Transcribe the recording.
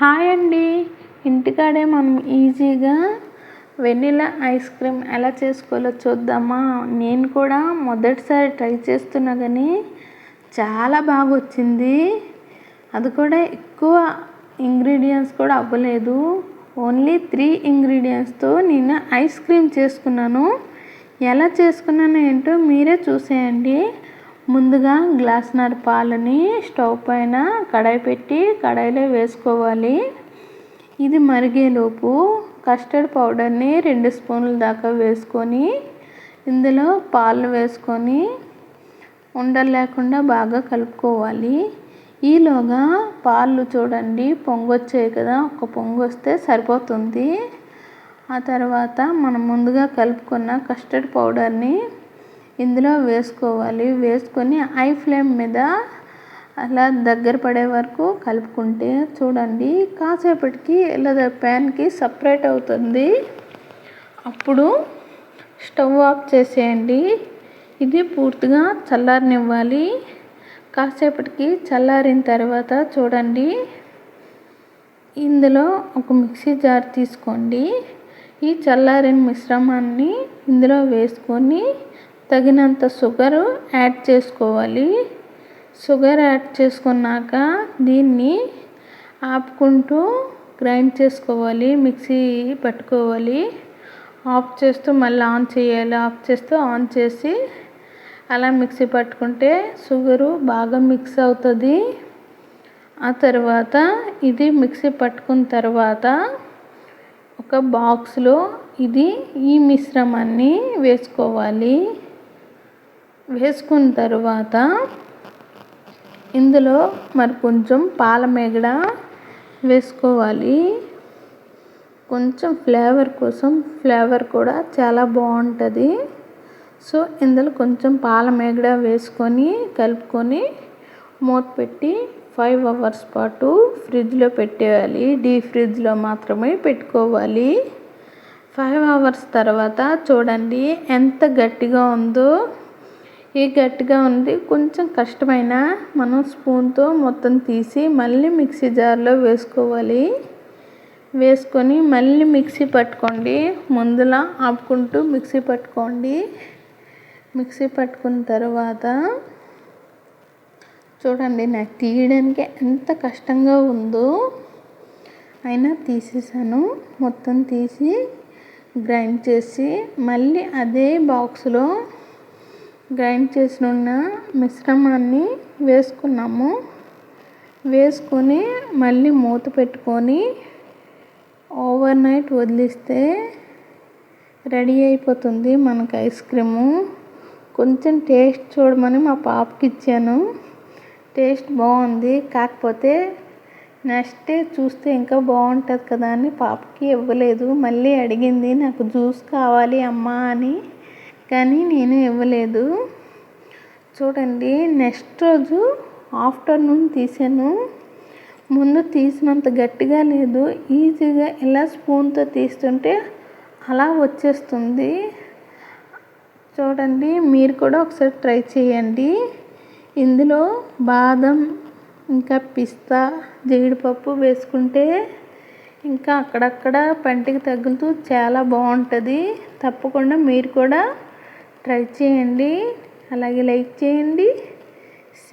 Hi అండి. ఇంటికాడే మనం ఈజీగా వెనిలా ఐస్ క్రీమ్ ఎలా చేసుకోవాలో చూద్దామా. నేను కూడా మొదటిసారి ట్రై చేస్తున్నా కానీ చాలా బాగా వచ్చింది అది కూడా ఎక్కువ ఇంగ్రీడియంట్స్ కూడా అవ్వలేదు. ఓన్లీ త్రీ ఇంగ్రీడియంట్స్తో నేను ఐస్ క్రీమ్ చేసుకున్నాను. ఎలా చేసుకున్నాను ఏంటో మీరే చూసేయండి. ముందుగా గ్లాస్నర్ పాలని స్టవ్ పైన కడాయి పెట్టి కడాయిలో వేసుకోవాలి. ఇది మరిగేలోపు కస్టర్డ్ పౌడర్ని రెండు స్పూన్ల దాకా వేసుకొని ఇందులో పాలు వేసుకొని ఉండలు లేకుండా బాగా కలుపుకోవాలి. ఈలోగా పాలు చూడండి పొంగొచ్చాయి కదా ఒక పొంగు వస్తే సరిపోతుంది. ఆ తర్వాత మనం ముందుగా కలుపుకున్న కస్టర్డ్ పౌడర్ని ఇందులో వేసుకోవాలి. వేసుకొని హై ఫ్లేమ్ మీద అలా దగ్గర పడే వరకు కలుపుకుంటే చూడండి కాసేపటికి ఇలా ప్యాన్కి సపరేట్ అవుతుంది. అప్పుడు స్టవ్ ఆఫ్ చేసేయండి. ఇది పూర్తిగా చల్లారనివ్వాలి. కాసేపటికి చల్లారిన తర్వాత చూడండి. ఇందులో ఒక మిక్సీ జార్ తీసుకోండి. ఈ చల్లారిన మిశ్రమాన్ని ఇందులో వేసుకొని తగినంత షుగరు యాడ్ చేసుకోవాలి. షుగర్ యాడ్ చేసుకున్నాక దీన్ని ఆపుకుంటూ గ్రైండ్ చేసుకోవాలి మిక్సీ పట్టుకోవాలి. ఆఫ్ చేస్తూ మళ్ళీ ఆన్ చేయాలి. ఆఫ్ చేస్తూ ఆన్ చేసి అలా మిక్సీ పట్టుకుంటే షుగరు బాగా మిక్స్ అవుతుంది. ఆ తర్వాత ఇది మిక్సీ పట్టుకున్న తర్వాత ఒక బాక్స్లో ఇది ఈ మిశ్రమాన్ని వేసుకోవాలి. వేసుకున్న తర్వాత ఇందులో మరి కొంచెం పాల మేగడ వేసుకోవాలి. కొంచెం ఫ్లేవర్ కోసం ఫ్లేవర్ కూడా చాలా బాగుంటుంది. సో ఇందులో కొంచెం పాల మేగడ వేసుకొని కలుపుకొని మూత పెట్టి ఫైవ్ అవర్స్ పాటు ఫ్రిడ్జ్లో పెట్టేయాలి. డీ ఫ్రిడ్జ్లో మాత్రమే పెట్టుకోవాలి. ఫైవ్ అవర్స్ తర్వాత చూడండి ఎంత గట్టిగా ఉందో. ఈ గట్టిగా ఉంది. కొంచెం కష్టమైన మనం స్పూన్తో మొత్తం తీసి మళ్ళీ మిక్సీ జార్లో వేసుకోవాలి. వేసుకొని మళ్ళీ మిక్సీ పట్టుకోండి. ముందులా ఆపుకుంటూ మిక్సీ పట్టుకోండి. మిక్సీ పట్టుకున్న తర్వాత చూడండి నాకు తీయడానికి ఎంత కష్టంగా ఉందో. అయినా తీసేసాను. మొత్తం తీసి గ్రైండ్ చేసి మళ్ళీ అదే బాక్స్లో గ్రైండ్ చేసిన మిశ్రమాన్ని వేసుకున్నాము. వేసుకొని మళ్ళీ మూత పెట్టుకొని ఓవర్ నైట్ వదిలిస్తే రెడీ అయిపోతుంది మనకు ఐస్ క్రీము కొంచెం టేస్ట్ చూడమని మా పాపకి ఇచ్చాను. టేస్ట్ బాగుంది. కాకపోతే నెక్స్ట్ చూస్తే ఇంకా బాగుంటుంది కదా అని పాపకి ఇవ్వలేదు. మళ్ళీ అడిగింది నాకు జ్యూస్ కావాలి అమ్మా అని. కానీ నేను ఇవ్వలేదు. చూడండి నెక్స్ట్ రోజు ఆఫ్టర్నూన్ తీసాను. ముందు తీసినంత గట్టిగా లేదు. ఈజీగా ఇలా స్పూన్తో తీస్తుంటే అలా వచ్చేస్తుంది. చూడండి మీరు కూడా ఒకసారి ట్రై చేయండి. ఇందులో బాదం ఇంకా పిస్తా జీడిపప్పు వేసుకుంటే ఇంకా అక్కడక్కడ పంటికి తగులుతూ చాలా బాగుంటుంది. తప్పకుండా మీరు కూడా ట్రై చేయండి. అలాగే లైక్ చేయండి.